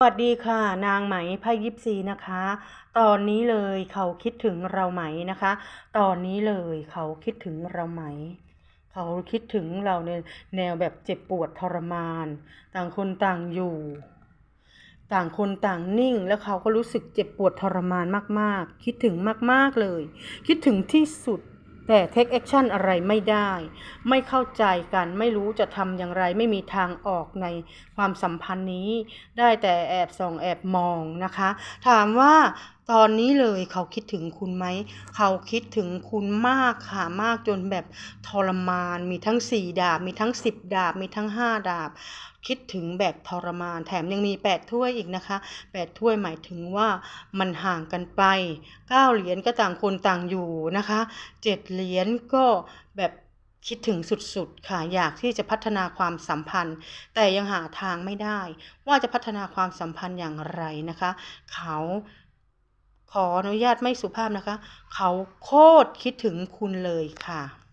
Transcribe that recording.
สวัสดีค่ะ นางไหมไพ่ยิปซีนะคะ ตอนนี้เลยเขาคิดถึงเราไหมนะคะ ตอนนี้เลยเขาคิดถึงเราไหม เขาคิดถึงเราในแนวแบบเจ็บปวดทรมาน ต่างคนต่างอยู่ ต่างคนต่างนิ่ง แล้วเขาก็รู้สึกเจ็บปวดทรมานมากๆ คิดถึงมากๆเลย คิดถึงที่สุด แต่เทคแอคชั่นอะไรไม่ได้ ไม่เข้าใจกันไม่รู้จะทำอย่างไรไม่มีทางออกในความสัมพันธ์นี้ ได้แต่แอบส่องแอบมองนะคะ ถามว่า ตอนนี้เลยเขาคิดถึงคุณไหม เขาคิดถึงคุณมากค่ะมากจนแบบทรมาน มีทั้งสี่ดาบ มีทั้งสิบดาบ มีทั้งห้าดาบ คิดถึงแบบทรมาน แถมยังมีแปดถ้วยอีกนะคะแปดถ้วยหมายถึงว่ามันห่างกันไปเก้าเหรียญก็ต่างคนต่างอยู่นะคะเจ็ดเหรียญก็แบบคิดถึงสุดๆ ค่ะ อยากที่จะพัฒนาความสัมพันธ์ แต่ยังหาทางไม่ได้ ว่าจะพัฒนาความสัมพันธ์อย่างไรนะคะ เขา ขออนุญาตไม่สุภาพนะคะ เขาโคตรคิดถึงคุณเลยค่ะ